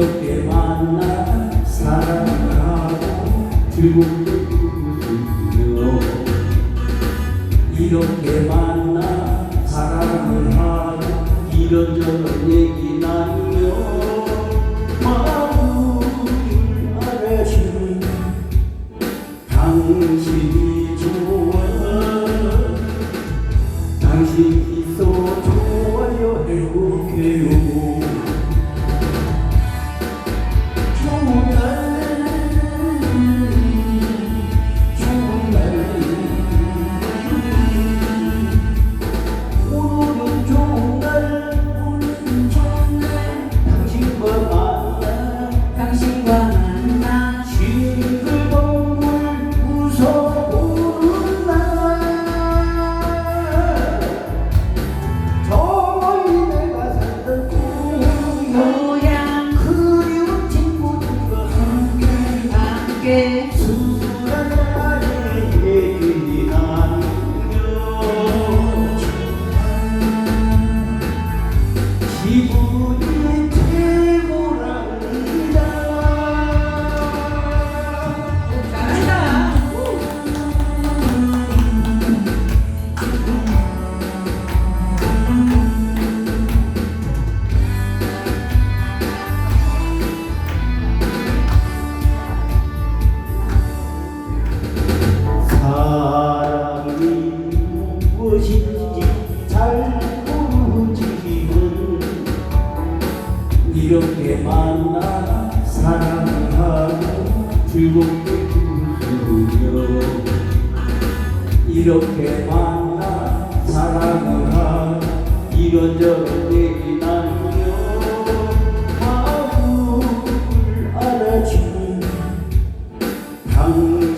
이렇게 만나 사랑하고 즐겁게 꿈꾸며 이렇게 만나 사랑을 하고 이런저런 얘기 나누며 마음을 알아주는 당신이 life. 이렇게 만나 사랑하고 즐겁게 부르며 이렇게 만나 사랑을 하고 이런저런 얘기 나누며 마음을 알아주는 당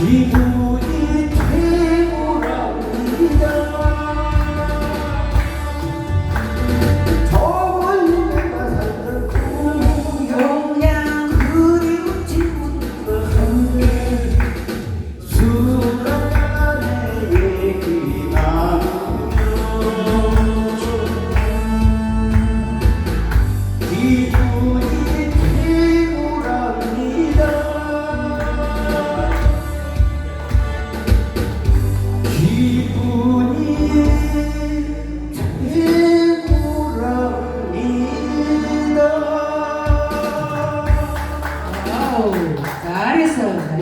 comigo.